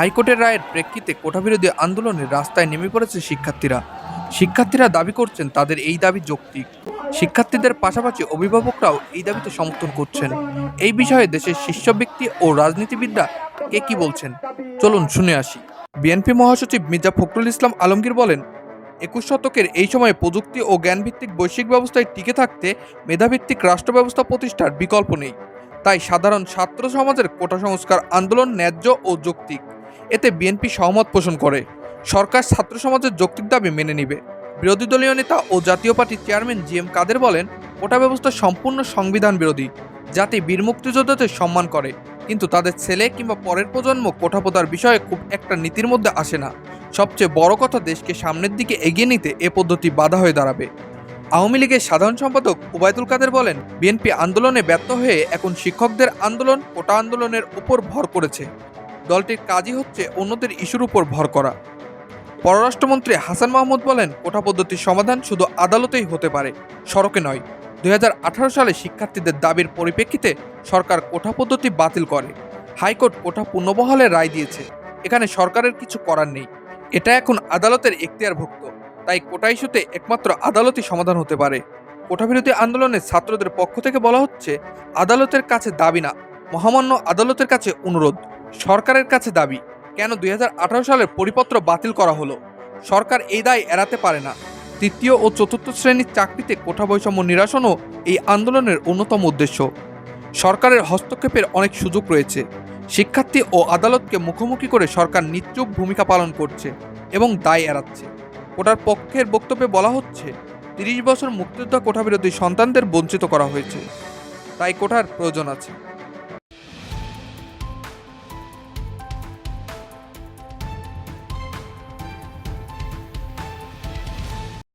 হাইকোর্টের রায়ের প্রেক্ষিতে কোটাবিরোধী আন্দোলনে রাস্তায় নেমে পড়েছে শিক্ষার্থীরা। শিক্ষার্থীরা দাবি করছেন তাদের এই দাবি যৌক্তিক। শিক্ষার্থীদের পাশাপাশি অভিভাবকরাও এই দাবিতে সমর্থন করছেন। এই বিষয়ে দেশের শীর্ষ ব্যক্তি ও রাজনীতিবিদরা কে কি বলছেন? চলুন শুনে আসি। বিএনপি মহাসচিব মির্জা ফখরুল ইসলাম আলমগীর বলেন, একুশ শতকের এই সময়ে প্রযুক্তি ও জ্ঞানভিত্তিক বৈশ্বিক ব্যবস্থায় টিকে থাকতে মেধাভিত্তিক রাষ্ট্র ব্যবস্থা প্রতিষ্ঠার বিকল্প নেই। তাই সাধারণ ছাত্র সমাজের কোটা সংস্কার আন্দোলন ন্যায্য ও যৌক্তিক। এতে বিএনপি সহমত পোষণ করে। সরকার ছাত্র সমাজের যৌক্তিক দাবি মেনে নিবে। বিরোধী দলীয় নেতা ও জাতীয় পার্টির চেয়ারম্যান জি এম কাদের বলেন কোটা ব্যবস্থা সম্পূর্ণ সংবিধান বিরোধী। জাতি বীর মুক্তিযোদ্ধাদের সম্মান করে, কিন্তু তাদের ছেলে কিংবা পরের প্রজন্ম কোঠাপোতার বিষয়ে খুব একটা নীতির মধ্যে আসে না। সবচেয়ে বড় কথা দেশকে সামনের দিকে এগিয়ে নিতে এ পদ্ধতি বাধা হয়ে দাঁড়াবে। আওয়ামী লীগের সাধারণ সম্পাদক ওবায়দুল কাদের বলেন, বিএনপি আন্দোলনে ব্যর্থ হয়ে এখন শিক্ষকদের আন্দোলন কোটা আন্দোলনের উপর ভর করেছে। দলটির কাজই হচ্ছে অন্যদের ইস্যুর উপর ভর করা। পররাষ্ট্রমন্ত্রী হাসান মাহমুদ বলেন কোটা পদ্ধতির সমাধান শুধু আদালতেই হতে পারে, সড়কে নয়। দুই সালে শিক্ষার্থীদের দাবির পরিপ্রেক্ষিতে সরকার কোটা পদ্ধতি বাতিল করে। হাইকোর্ট কোটা পুনর্বহালের রায় দিয়েছে। এখানে সরকারের কিছু করার নেই। এটা এখন আদালতের এখতিয়ারভুক্ত। তাই কোটা ইস্যুতে একমাত্র আদালতই সমাধান হতে পারে। কোটাবিরোধী আন্দোলনে ছাত্রদের পক্ষ থেকে বলা হচ্ছে, আদালতের কাছে দাবি না, মহামান্য আদালতের কাছে অনুরোধ। সরকারের কাছে দাবি, কেন দুই হাজার আঠারো সালের পরিপত্র বাতিল করা হলো? সরকার এই দায় এড়াতে পারে না। তৃতীয় ও চতুর্থ শ্রেণির চাকরিতে কোঠা বৈষম্য নিরাসনও এই আন্দোলনের অন্যতম উদ্দেশ্য। সরকারের হস্তক্ষেপের অনেক সুযোগ রয়েছে। শিক্ষার্থী ও আদালতকে মুখোমুখি করে সরকার নিশ্চুপ ভূমিকা পালন করছে এবং দায় এড়াচ্ছে। কোটার পক্ষের বক্তব্যে বলা হচ্ছে, তিরিশ বছর মুক্তিযোদ্ধা কোটা বিরোধী সন্তানদের বঞ্চিত করা হয়েছে। তাই কোটার প্রয়োজন আছে।